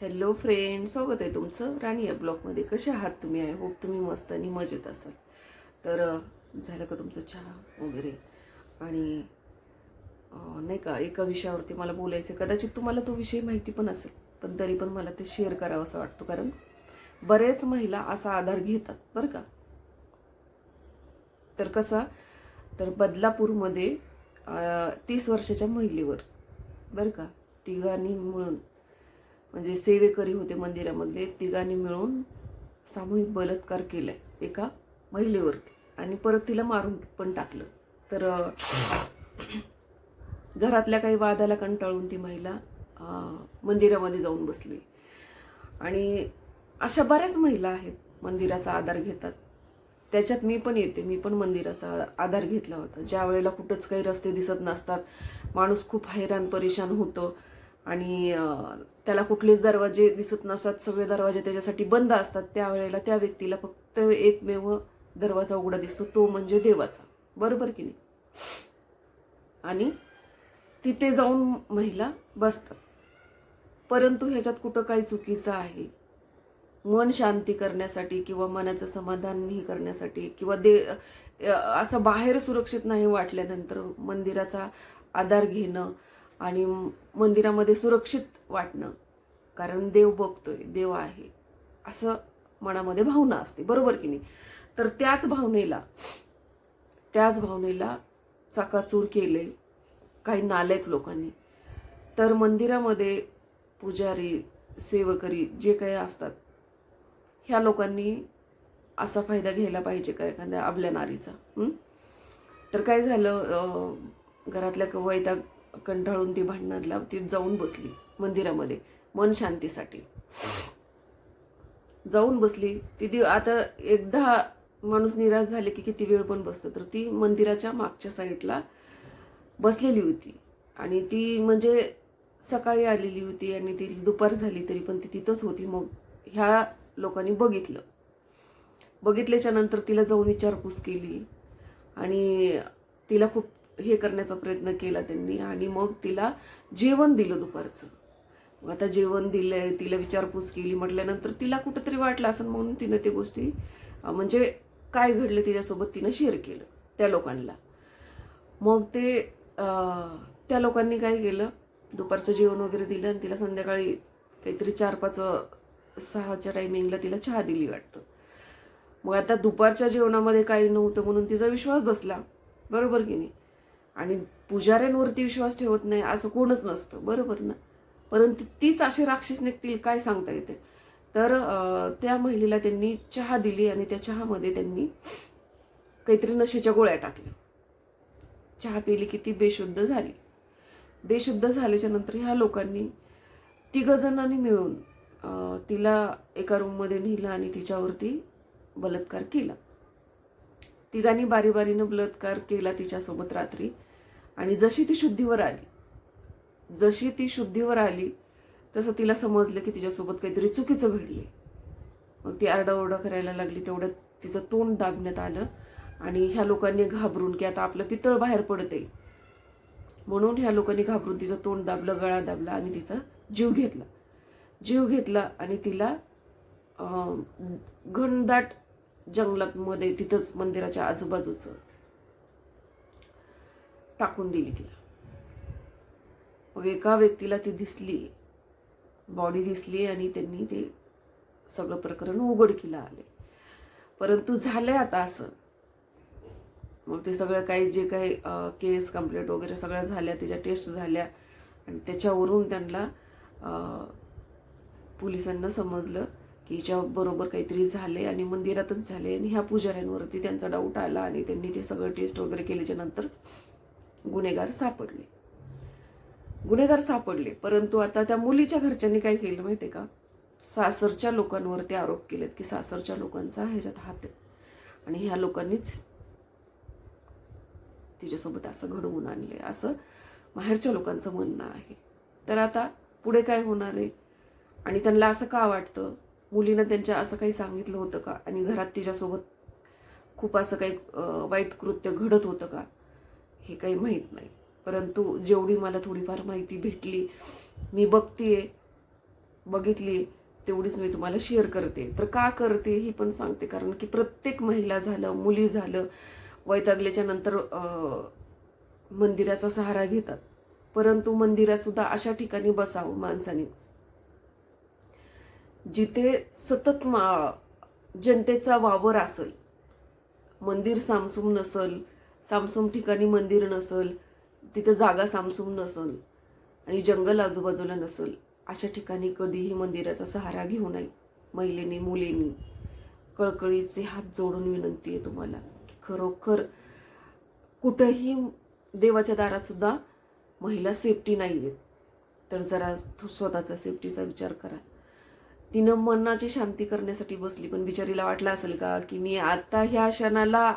Hello friend स्वागत आहे तुमचं राणी या ब्लॉगमध्ये. कसे आहात तुम्ही? आहे होप तुम्ही मस्त आणि मजेत असाल. तर झालं का तुमचं चहा वगैरे? आणि नाही का एका विषयावरती मला बोलायचं आहे. कदाचित तुम्हाला तो विषय माहिती पण असेल पण तरी पण मला ते शेअर करावं असं वाटतो. कारण बरेच महिला असा आधार घेतात बरं का? तर कसा? तर बदलापूरमध्ये तीस वर्षाच्या महिलेवर बरं का? तिघांनी मिळून म्हणजे सेवेकरी होते मंदिरामधले तिघांनी मिळून सामूहिक बलात्कार केलाय एका महिलेवरती. आणि परत तिला मारून पण टाकलं. तर घरातल्या काही वादाला कंटाळून ती महिला मंदिरामध्ये जाऊन बसली. आणि अशा बऱ्याच महिला आहेत मंदिराचा आधार घेतात. त्याच्यात मी पण येते मी पण मंदिराचा आधार घेतला होता. ज्या वेळेला कुठंच काही रस्ते दिसत नसतात माणूस खूप हैराण परेशान होतं. आणि त्याला कुठलेच दरवाजे दिसत नसतात सगळे दरवाजे त्याच्यासाठी बंद असतात. त्यावेळेला त्या व्यक्तीला फक्त एकमेव दरवाजा उघडा दिसतो तो म्हणजे देवाचा. बरोबर की नाही? आणि तिथे जाऊन महिला बसतात. परंतु ह्याच्यात कुठं काही चुकीचं आहे? मन शांती करण्यासाठी किंवा मनाचं समाधान हे करण्यासाठी किंवा दे असं बाहेर सुरक्षित नाही वाटल्यानंतर मंदिराचा आधार घेणं आणि मंदिरामध्ये सुरक्षित वाटणं. कारण देव बघतोय देव आहे. असं मनामध्ये भावना असते. बरोबर की नाही? तर त्याच भावनेला त्याच भावनेला चाकाचूर केले काही नालायक लोकांनी. तर मंदिरामध्ये पुजारी सेवकरी जे काही असतात ह्या लोकांनी असा फायदा घ्यायला पाहिजे का एखाद्या आपल्या नारीचा? तर काय झालं घरातल्या कवयता कंटाळून ती भांडणं ती जाऊन बसली मंदिरामध्ये मन शांतीसाठी. जाऊन बसली. ती आता एकदा माणूस निराश झाले की किती वेळ पण बसतं. तर ती मंदिराच्या मागच्या साईडला बसलेली होती. आणि ती म्हणजे सकाळी आलेली होती आणि ती दुपार झाली तरी पण ती तिथंच होती. मग ह्या लोकांनी बघितलं. बघितल्याच्या नंतर तिला जाऊन विचारपूस केली. आणि तिला खूप हे करण्याचा प्रयत्न केला त्यांनी आणि मग तिला जेवण दिलं दुपारचं. मग आता जेवण दिलंय तिला विचारपूस केली म्हटल्यानंतर तिला कुठंतरी वाटलं असं म्हणून तिनं ते गोष्टी म्हणजे काय घडलं तिच्यासोबत तिनं शेअर केलं त्या लोकांना. मग ते त्या लोकांनी काय केलं दुपारचं जेवण वगैरे दिलं आणि तिला संध्याकाळी काहीतरी चार पाच सहाच्या टायमिंगला तिला चहा दिली वाटतं. मग आता दुपारच्या जेवणामध्ये काही नव्हतं म्हणून तिचा विश्वास बसला. बरोबर की नाही? आणि पुजाऱ्यांवरती विश्वास ठेवत नाही असं कोणच नसतं. बरोबर ना? परंतु तीच अशी राक्षस निघतील काय सांगता येते? तर त्या महिलेला त्यांनी चहा दिली आणि त्या चहामध्ये त्यांनी काहीतरी नशेच्या गोळ्या टाकल्या. चहा पिली की ती बेशुद्ध झाली. बेशुद्ध झाल्याच्यानंतर ह्या लोकांनी तिघ जणांनी मिळून तिला एका रूममध्ये नेलं आणि तिच्यावरती बलात्कार केला. तिघांनी बारी बारीनं बलात्कार केला तिच्यासोबत रात्री. आणि जशी ती शुद्धीवर आली जशी ती शुद्धीवर आली तसं तिला समजलं की तिच्यासोबत काहीतरी चुकीचं घडले मग ती आरडाओरडा करायला लागली तेवढ्यात तिचं तोंड दाबण्यात आलं आणि ह्या लोकांनी घाबरून की आता आपलं पितळ बाहेर पडते म्हणून ह्या लोकांनी घाबरून तिचं तोंड दाबलं गळा दाबला आणि तिचा जीव घेतला. जीव घेतला आणि तिला घनदाट जंगलात मध्ये तिथंच मंदिराच्या आजूबाजूचं टाकून दिली तिला. मग एका व्यक्तीला ती दिसली बॉडी दिसली आणि त्यांनी ते सगळं प्रकरण उघडकीला आले. परंतु झालंय आता असं. मग ते सगळं काही जे काही केस कंप्लेंट वगैरे सगळ्या झाल्या त्याच्या टेस्ट झाल्या आणि त्याच्यावरून त्यांना पोलिसांना समजलं की हिच्या बरोबर काहीतरी झाले आणि मंदिरातच झाले आणि ह्या पुजाऱ्यांवरती त्यांचा डाऊट आला आणि त्यांनी ते सगळं टेस्ट वगैरे केल्याच्यानंतर गुन्हेगार सापडले. गुन्हेगार सापडले परंतु आता त्या मुलीच्या घरच्यांनी काय केलं माहिती का? सासरच्या लोकांवरती आरोप केलेत की सासरच्या लोकांचा ह्याच्यात हात आहे. आणि ह्या लोकांनीच तिच्यासोबत असं घडवून आणले असं माहेरच्या लोकांचं म्हणणं आहे. तर आता पुढे काय होणार आहे? आणि त्यांना असं का वाटतं? मुलीनं त्यांच्या असं काही सांगितलं होतं का? आणि घरात तिच्यासोबत खूप असं काही वाईट कृत्य घडत होतं का? हे काही माहीत नाही. परंतु जेवढी मला थोडीफार माहिती भेटली मी बघतीये बघितली तेवढीच मी तुम्हाला शेअर करते. तर का करते ही पण सांगते कारण की प्रत्येक महिला झालं मुली झालं वैतागल्याच्या नंतर मंदिराचा सहारा घेतात. परंतु मंदिरात सुद्धा अशा ठिकाणी बसावं माणसाने. जिथे सतत मा जनतेचा वावर असेल मंदिर सामसूम नसल सामसूम ठिकाणी मंदिर नसल तिथं जागा सामसूम नसल आणि जंगल आजूबाजूला नसल अशा ठिकाणी कधीही मंदिराचा सहारा घेऊ नये महिलेने मुलींनी. कळकळीचे हात जोडून विनंती आहे तुम्हाला की खरोखर कुठंही देवाच्या दारातसुद्धा महिला सेफ्टी नाही आहेत तर जरा स्वतःचा सेफ्टीचा विचार करा. तिनं मनाची शांती करण्यासाठी बसली पण बिचारीला वाटलं असेल का की मी आता ह्या क्षणाला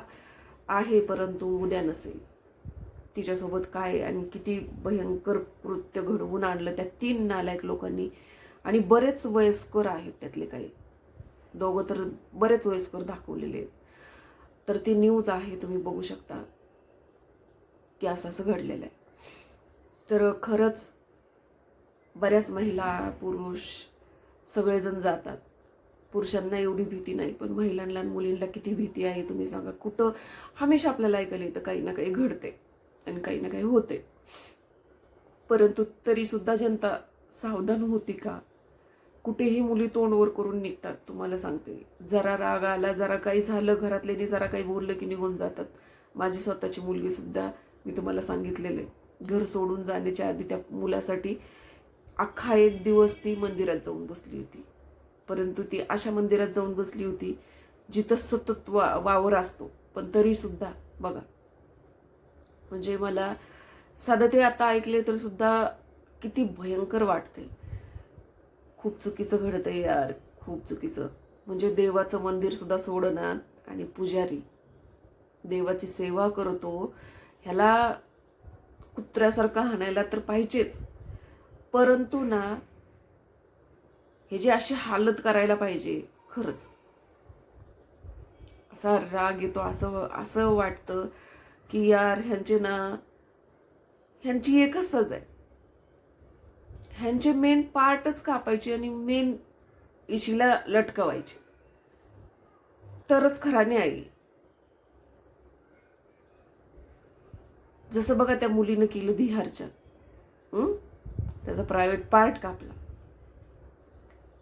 आहे परंतु उद्या नसेल. तिच्यासोबत काय आणि किती भयंकर कृत्य घडवून आणलं त्या तीन नालायक लोकांनी. आणि बरेच वयस्कर आहेत त्यातले काही. दोघं तर बरेच वयस्कर दाखवलेले आहेत. तर ती न्यूज आहे तुम्ही बघू शकता की असं असं घडलेलं आहे. तर खरंच बऱ्याच महिला पुरुष सगळेजण जातात. पुरुषांना एवढी भीती नाही पण महिलांना मुलींना किती भीती आहे तुम्ही सांगा. कुठं हमेशा आपल्याला ऐकायला येतं काही ना काही घडते आणि काही ना काही होते परंतु तरीसुद्धा जनता सावधान होती का? कुठेही मुली तोंडवर करून निघतात तुम्हाला सांगते. जरा राग आला जरा काही झालं घरातल्याने जरा काही बोललं की निघून जातात. माझी स्वतःची मुलगीसुद्धा मी तुम्हाला सांगितलेलं आहे. घर सोडून जाण्याच्या आधी त्या मुलासाठी अख्खा एक दिवस ती मंदिरात जाऊन बसली होती. परंतु ती अशा मंदिरात जाऊन बसली होती जिथं सतत वा वावर असतो. पण तरी सुद्धा बघा. म्हणजे मला साधं ते आता ऐकले तर सुद्धा किती भयंकर वाटते खूप चुकीचं घडतंय यार खूप चुकीचं. म्हणजे देवाचं मंदिर सुद्धा सोडणार आणि पुजारी. देवाची सेवा करतो ह्याला कुत्र्यासारखा हाणायला तर पाहिजेच. परंतु ना हे जे अशी हालत करायला पाहिजे खरंच. असा राग येतो असं असं वाटतं की यार ह्यांचे ना ह्यांची एकच सज आहे. ह्यांचे मेन पार्टच कापायचे आणि मेन इशीला लटकवायचे. तरच खराने आई जसं बघा त्या मुलीनं केलं बिहारच्या त्याचा प्रायव्हेट पार्ट कापला.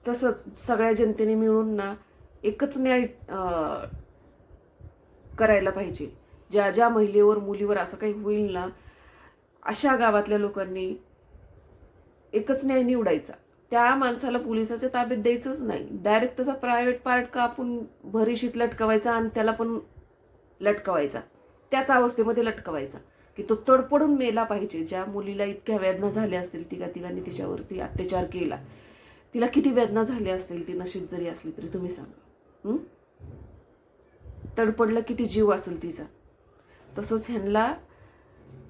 तसंच सगळ्या जनतेने मिळून ना एकच न्याय करायला पाहिजे. ज्या ज्या महिलेवर मुलीवर असं काही होईल ना अशा गावातल्या लोकांनी एकच न्याय निवडायचा. त्या माणसाला पोलिसाच्या ताब्यात द्यायचंच नाही. डायरेक्ट त्याचा प्रायव्हेट पार्ट कापून भरीशीत लटकवायचा आणि त्याला पण लटकवायचा. त्याच अवस्थेमध्ये लटकवायचा. की तो तडपडून मेला पाहिजे. ज्या मुलीला इतक्या वेदना झाल्या असतील तिघा तिघांनी तिच्यावरती अत्याचार केला. तिला किती वेदना झाल्या असतील ती नशीब जरी असली तरी तुम्ही सांगा. तडपडला किती जीव असेल तिचा. तसंच ह्यांना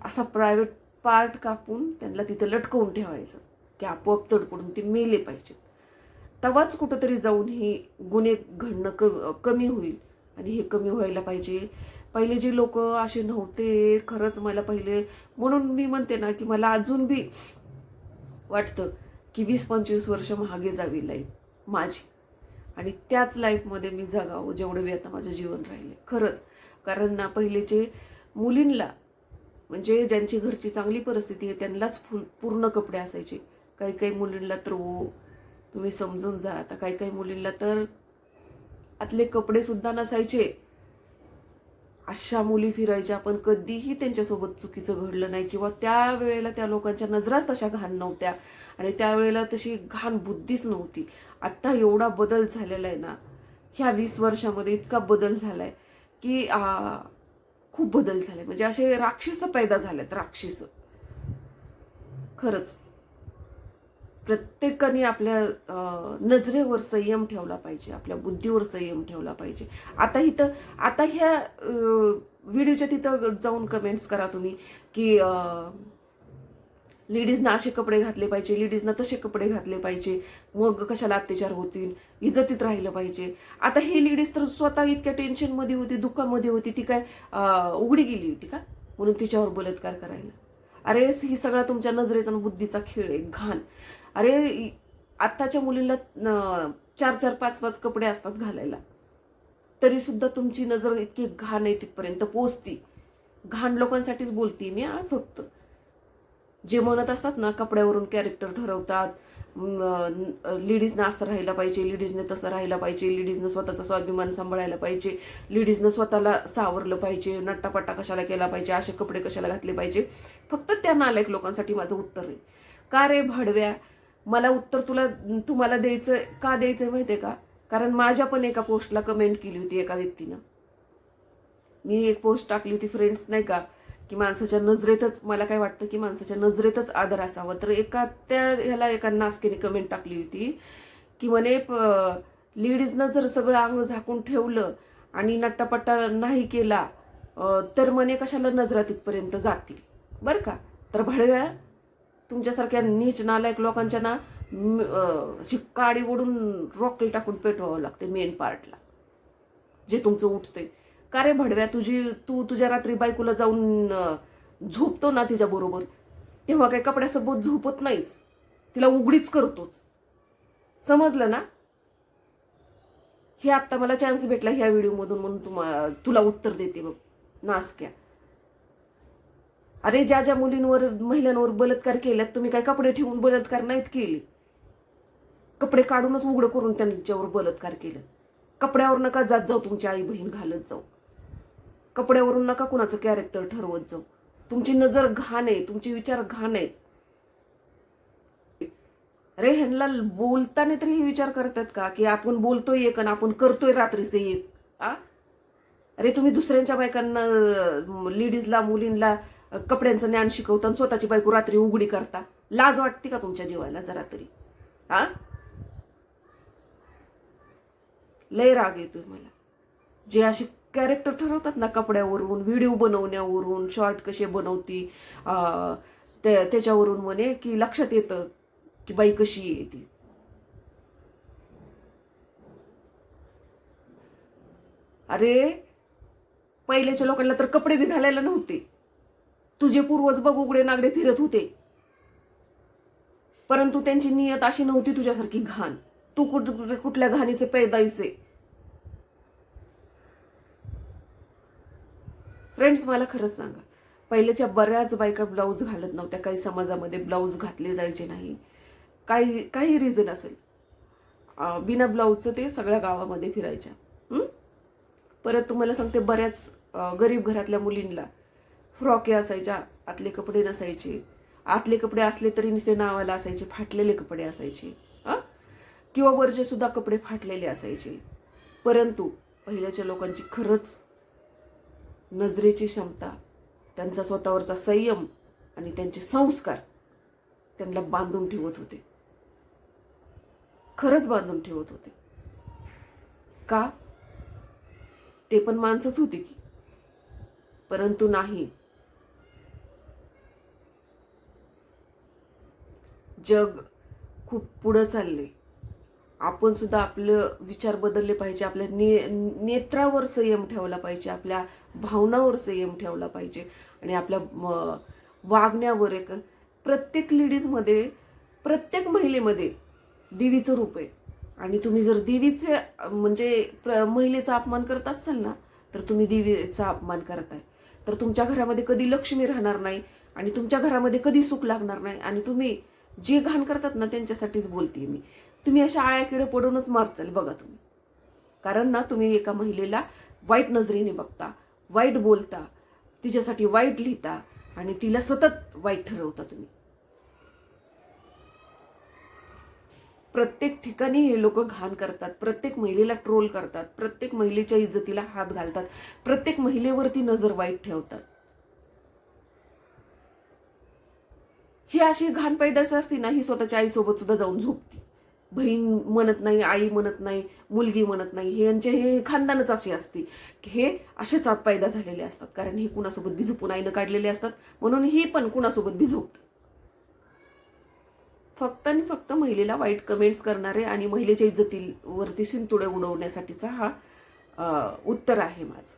असा प्रायव्हेट पार्ट कापून त्यांना तिथं लटकवून ठेवायचं की आपोआप तडपडून ते मेले पाहिजेत तवाच कुठंतरी जाऊन हे गुन्हे घडणं क कमी होईल आणि हे कमी व्हायला पाहिजे. पहिले जे लोक असे नव्हते खरंच मला पहिले म्हणून मी म्हणते ना की मला अजून बी वाटतं की वीस पंचवीस वर्ष महागे जावी लाईफ माझी. आणि त्याच लाईफमध्ये मी जगावं जेवढं बी आता माझं जीवन राहिले खरंच. कारण ना पहिलेचे मुलींना म्हणजे ज्यांची घरची चांगली परिस्थिती आहे त्यांनाच फुल पूर्ण कपडे असायचे. काही काही मुलींना तर ओ तुम्ही समजून जा. आता काही काही मुलींना तर आतले कपडे सुद्धा नसायचे. अशा मुली फिरायच्या. पण कधीही त्यांच्यासोबत चुकीचं घडलं नाही किंवा त्या वेळेला त्या लोकांच्या नजराच तशा घाण नव्हत्या. आणि त्यावेळेला तशी घाण बुद्धीच नव्हती. आत्ता एवढा बदल झालेला आहे ना ह्या वीस वर्षामध्ये इतका बदल झालाय की आ, खूप बदल झाले. म्हणजे असे राक्षस पैदा झालेत राक्षस. खरंच. प्रत्येकाने आपल्या नजरेवर संयम ठेवला पाहिजे आपल्या बुद्धीवर संयम ठेवला पाहिजे. आता इथं आता ह्या व्हिडिओच्या तिथं जाऊन कमेंट्स करा तुम्ही की लेडीजना असे कपडे घातले पाहिजे लेडीजना तसे कपडे घातले पाहिजे. मग कशाला अत्याचार होतील? इज्जतीत राहिलं पाहिजे. आता हे लेडीज तर स्वतः इतक्या टेन्शनमध्ये होती दुःखामध्ये होती. ती काय उघडी गेली होती का? म्हणून तिच्यावर बलात्कार करायला. अरे ही सगळा तुमच्या नजरेचा आणि बुद्धीचा खेळ आहे घाण. अरे आत्ताच्या मुलींना चार चार पाच पाच कपडे असतात घालायला. तरी सुद्धा तुमची नजर इतकी घाण आहे तिथपर्यंत पोचती घाण लोकांसाठीच बोलते मी फक्त. जे म्हणत असतात ना कपड्यावरून कॅरेक्टर ठरवतात. लेडीजनं असं राहायला पाहिजे लेडीजने तसं राहायला पाहिजे लेडीजनं स्वतःचा स्वाभिमान सांभाळायला पाहिजे लेडीजनं स्वतःला सावरलं पाहिजे नट्टापट्टा कशाला केला पाहिजे असे कपडे कशाला घातले पाहिजे. फक्त त्या नालायक लोकांसाठी माझं उत्तर आहे. का रे भाडव्या? मला उत्तर तुला तुम्हाला द्यायचं का द्यायचं माहिती आहे का? कारण माझ्या पण एका पोस्टला कमेंट केली होती एका व्यक्तीनं. मी एक पोस्ट टाकली होती फ्रेंड्स नाही का? की माणसाच्या नजरेतच मला काय वाटतं की माणसाच्या नजरेतच आदर असावा. तर एका त्या ह्याला एका नासकीने कमेंट टाकली होती की म्हणे लेडीजनं जर सगळं अंग झाकून ठेवलं आणि नट्टापट्टा नाही केला तर म्हणे कशाला नजरा तिथपर्यंत जातील? बरं का? तर भडव्या तुमच्यासारख्या नीच नालायक लोकांच्या ना म- काडी ओढून रॉकेल टाकून पेटवावं लागते मेन पार्टला जे तुमचं उठतंय. का रे भडव्या तुझी तू तुझ्या रात्री बायकोला जाऊन झोपतो ना तिच्या बरोबर? तेव्हा काही कपड्यासोबत झोपत नाहीच. तिला उघडीच करतोच. समजलं ना? हे आत्ता मला चान्स भेटला ह्या व्हिडिओमधून म्हणून तुम्हा तुला उत्तर देते बघ. नासक्या अरे ज्या ज्या मुलींवर महिलांवर बलात्कार केल्यात तुम्ही काय कपडे ठेवून बलात्कार नाहीत केले? कपडे काढूनच उघडं करून त्यांच्यावर बलात्कार केलं. कपड्यावर नका जात जाऊ तुमची आई बहीण घालत जाऊ. कपड्यावरून नका कुणाचं कॅरेक्टर ठरवत जाऊ. तुमची नजर घाण आहे तुमचे विचार घाण आहेत. अरे ह्यांना बोलताना तरी हे विचार करतात का? की आपण बोलतोय एक आणि आपण करतोय रात्रीचे एक. आ? अरे तुम्ही दुसऱ्यांच्या बायकांना लेडीजला मुलींना कपड्यांचं ज्ञान शिकवता आणि स्वतःची बायको रात्री उघडी करता. लाज वाटते का तुमच्या जीवाला जरा तरी? हा लय राग येतोय मला. जे असे कॅरेक्टर ठरवतात ना कपड्यावरून व्हिडिओ बनवण्यावरून शॉर्ट कसे बनवती ते त्याच्यावरून म्हणे की लक्षात येतं की बाई कशी आहे ती. अरे पहिल्याच्या लोकांना तर कपडे बी घालायला नव्हते. तुझे पूर्वज बघ उघडे नागडे फिरत होते. परंतु त्यांची नियत अशी नव्हती तुझ्यासारखी घाण. तू कुठ कुठल्या घाणीचे पैदाईचे फ्रेंड्स मला खरंच सांगा. पहिल्याच्या बऱ्याच बायका ब्लाऊज घालत नव्हत्या. काही समाजामध्ये ब्लाऊज घातले जायचे नाही. काही काही रिझन असेल. बिना ब्लाऊजचं ते सगळ्या गावामध्ये फिरायच्या. परत तुम्हाला सांगते बऱ्याच गरीब घरातल्या मुलींना फ्रॉके असायच्या आतले कपडे नसायचे. आतले कपडे असले तरी नुसते नावाला असायचे फाटलेले कपडे असायचे. हां? किंवा वरचे सुद्धा कपडे फाटलेले असायचे. परंतु पहिल्याच्या लोकांची खरंच नजरेची क्षमता त्यांचा स्वतःवरचा संयम आणि त्यांचे संस्कार त्यांना बांधून ठेवत होते. खरंच बांधून ठेवत होते. का? ते पण माणसंच होती की. परंतु नाही. जग खूप पुढं चालले आपण सुद्धा आपलं विचार बदलले पाहिजे आपल्या ने नेत्रावर संयम ठेवला पाहिजे आपल्या भावनावर संयम ठेवला पाहिजे. आणि आपल्या वागण्यावर एक प्रत्येक लेडीजमध्ये प्रत्येक महिलेमध्ये देवीचं रूप आहे. आणि तुम्ही जर देवीचे म्हणजे प्र महिलेचा अपमान करत असाल ना तर तुम्ही देवीचा अपमान करताय. तर तुमच्या घरामध्ये कधी लक्ष्मी राहणार नाही आणि तुमच्या घरामध्ये कधी सुख लागणार नाही. आणि तुम्ही जे घाण करतात ना त्यांच्यासाठीच बोलते मी. तुम्ही अशा आळ्या किडे पडूनच मारचाल बघा तुम्ही. कारण ना तुम्ही एका महिलेला वाईट नजरेने बघता वाईट बोलता तिच्यासाठी वाईट लिहिता आणि तिला सतत वाईट ठरवता तुम्ही. प्रत्येक ठिकाणी हे लोक घाण करतात प्रत्येक महिलेला ट्रोल करतात प्रत्येक महिलेच्या इज्जतीला हात घालतात प्रत्येक महिलेवरती नजर वाईट ठेवतात. ही अशी घाण पैदास असती ना ही स्वतःच्या आईसोबत सुद्धा जाऊन झोपती. बहीण म्हणत नाही आई म्हणत नाही मुलगी म्हणत नाही हे यांचे हे खानदानच अशी असते. की हे असेच आत पैदा झालेले असतात. कारण हे कुणासोबत भिजपून आईनं काढलेले असतात. म्हणून ही पण कुणासोबत बी फक्त आणि फक्त महिलेला वाईट कमेंट्स करणारे आणि महिलेच्या इज्जतीवरती शिंतुडे उडवण्यासाठीचा हा उत्तर आहे माझं.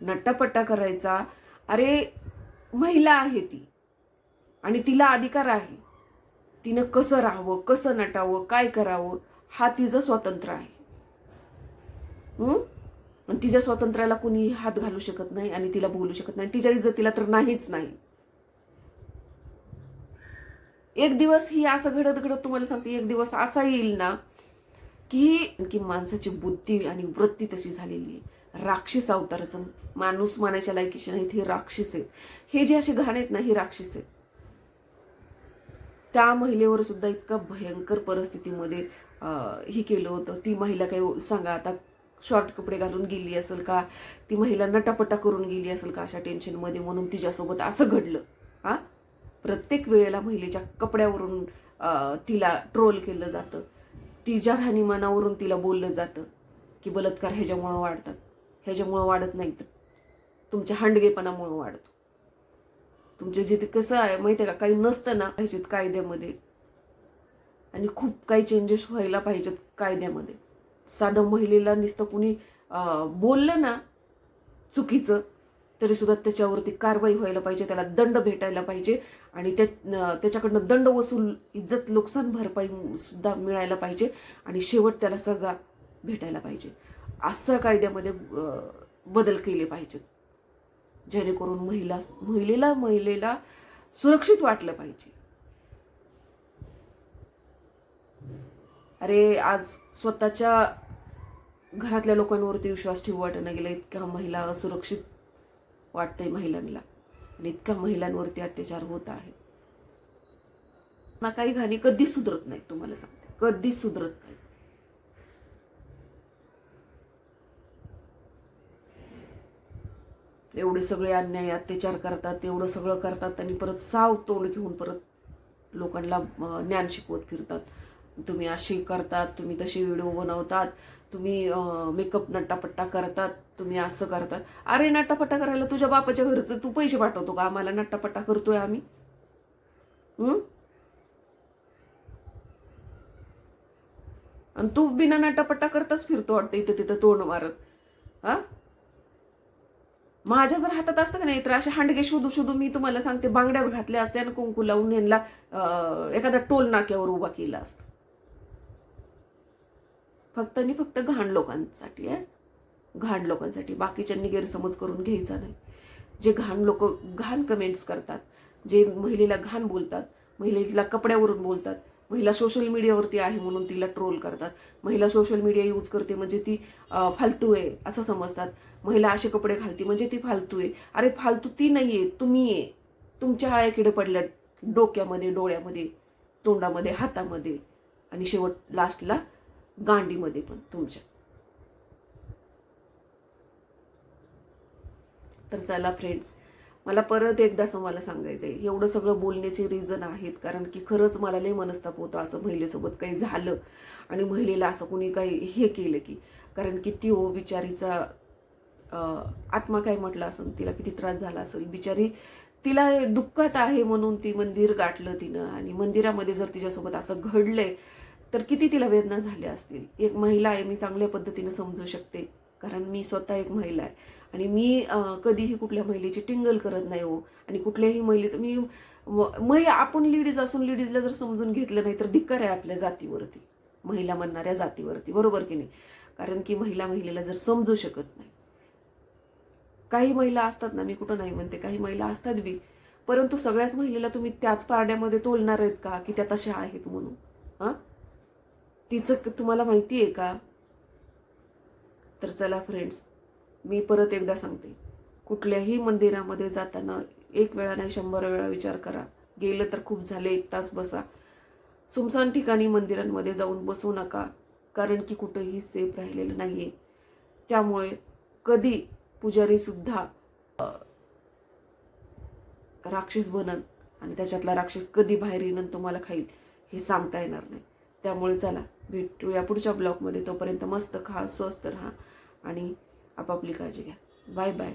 नट्टापट्टा करायचा. अरे महिला आहे ती. आणि तिला अधिकार आहे. तिनं कसं राहावं कसं नटावं काय करावं हा तिचं स्वातंत्र्य आहे. आणि तिच्या स्वातंत्र्याला कुणी हात घालू शकत नाही आणि तिला बोलू शकत नाही. तिच्या इज्जतीला तर नाहीच नाही. एक दिवस ही असं घडत घडत तुम्हाला सांगते एक दिवस असा येईल ना की की माणसाची बुद्धी आणि वृत्ती तशी झालेली आहे. राक्षस अवताराचं माणूस मानायच्या लायकीचे नाहीत हे राक्षस आहेत. हे जे असे घाण आहेत ना हे राक्षस आहेत. त्या महिलेवर सुद्धा इतका भयंकर परिस्थितीमध्ये हे केलं होतं. ती महिला काही सांगा आता शॉर्ट कपडे घालून गेली असेल का? ती महिला नटापटा करून गेली असेल का अशा टेन्शनमध्ये म्हणून तिच्यासोबत असं घडलं. हा? प्रत्येक वेळेला महिलेच्या कपड्यावरून तिला ट्रोल केलं जातं. तिच्या राहणीमानावरून तिला बोललं जातं की बलात्कार ह्याच्यामुळं वाढतात. ह्याच्यामुळं वाढत नाही तर तुमच्या हांडगेपणामुळं वाढतो. तुमचे जे ते कसं आहे माहिती आहे का? काही नसतं ना पाहिजेत कायद्यामध्ये. आणि खूप काही चेंजेस व्हायला पाहिजेत कायद्यामध्ये. साधं महिलेला नुसतं कुणी बोललं ना चुकीचं तरी सुद्धा त्याच्यावरती कारवाई व्हायला पाहिजे त्याला दंड भेटायला पाहिजे आणि त्या त्याच्याकडनं दंड वसूल इज्जत नुकसान भरपाई सुद्धा मिळायला पाहिजे आणि शेवट त्याला सजा भेटायला पाहिजे. असं कायद्यामध्ये बदल केले पाहिजेत. जेणेकरून महिला महिलेला महिलेला सुरक्षित वाटलं पाहिजे. अरे आज स्वतःच्या घरातल्या लोकांवरती विश्वास ठेवू वाटणं गेला. इतक्या महिला असुरक्षित वाटतंय महिलांना. आणि इतक्या महिलांवरती अत्याचार होत आहेत. ना काही घाणी कधीच सुधरत नाही तुम्हाला सांगते. कधीच सुधरत नाही एवढे सगळे अन्याय अत्याचार करतात एवढं सगळं करतात आणि परत साव तोंड घेऊन परत लोकांना ज्ञान शिकवत फिरतात. तुम्ही असे करतात तुम्ही तसे व्हिडिओ बनवतात तुम्ही मेकअप नट्टापट्टा करतात तुम्ही असं करतात. अरे नट्टापट्टा करायला तुझ्या बापाच्या घरचं तू पैसे पाठवतो का? आम्हाला नट्टापट्टा करतोय आम्ही. आणि तू बिना नटापट्टा करताच फिरतो वाटतं इथं तिथं तोंड मारत. हा? माझ्या जर हातात असतं का नाही तर असे हांडगे शोधू शोधू मी तुम्हाला सांगते बांगड्याच घातल्या असत्या आणि कुंकू लावून यांना एखाद्या टोल नाक्यावर उभा केला असतं. फक्त आणि फक्त घाण लोकांसाठी आहे घाण लोकांसाठी. बाकीच्यांनी गैरसमज करून घ्यायचा नाही. जे घाण लोक घाण कमेंट्स करतात जे महिलेला घाण बोलतात महिलेला कपड्यावरून बोलतात महिला सोशल मीडियावरती आहे म्हणून तिला ट्रोल करतात. महिला सोशल मीडिया यूज करते म्हणजे ती फालतू आहे असं समजतात. महिला असे कपडे घालते म्हणजे ती फालतू आहे. अरे फालतू ती नाही आहे तुम्ही आहे. तुमच्या आळ्या किडे पडल्या डोक्यामध्ये डोळ्यामध्ये तोंडामध्ये हातामध्ये आणि शेवट लास्टला गांडीमध्ये पण तुमच्या. तर चला फ्रेंड्स मला परत एकदा असं मला सांगायचं आहे एवढं सगळं बोलण्याचे रिझन आहेत कारण की खरंच मला लई मनस्ताप होतो असं महिलेसोबत काही झालं आणि महिलेला असं कोणी काही हे केलं की कारण की ती हो बिचारीचा आत्मा काय म्हटलं असेल तिला किती त्रास झाला असेल. बिचारी तिला हे दुःखात आहे म्हणून ती मंदिर गाठलं तिनं आणि मंदिरामध्ये जर तिच्यासोबत असं घडलंय तर किती तिला वेदना झाल्या असतील. एक महिला आहे मी चांगल्या पद्धतीनं समजू शकते कारण मी स्वतः एक महिला आहे. आणि मी कधीही कुठल्या महिलेची टिंगल करत नाही हो. आणि कुठल्याही महिलेचं मी म- आपण लेडीज असून लेडीजला जर समजून घेतलं नाही तर धिक्कार आहे आपल्या जातीवरती. महिला म्हणणाऱ्या जातीवरती. बरोबर की नाही? कारण की महिला महिलेला जर समजू शकत नाही. काही महिला असतात ना मी कुठं नाही म्हणते काही महिला असतात बी. परंतु सगळ्याच महिलेला तुम्ही त्याच पारड्यामध्ये तोलणार आहेत का? की त्या तशा आहेत म्हणून? हां? तिचं तुम्हाला माहिती आहे का? तर चला फ्रेंड्स मी परत एकदा सांगते. कुठल्याही मंदिरामध्ये जाताना एक वेळा नाही शंभर वेळा विचार करा. गेलं तर खूप झाले एक तास बसा. सुमसान ठिकाणी मंदिरांमध्ये जाऊन बसू नका कारण की कुठंही सेफ राहिलेलं नाही आहे त्यामुळे कधी पुजारीसुद्धा राक्षस बनन आणि त्याच्यातला राक्षस कधी बाहेर येणं तुम्हाला खाईल हे सांगता येणार नाही. त्यामुळे चला भेटूया पुढच्या ब्लॉगमध्ये. तोपर्यंत मस्त खा स्वस्त राहा आणि आपापली काळजी घ्या. Bye bye.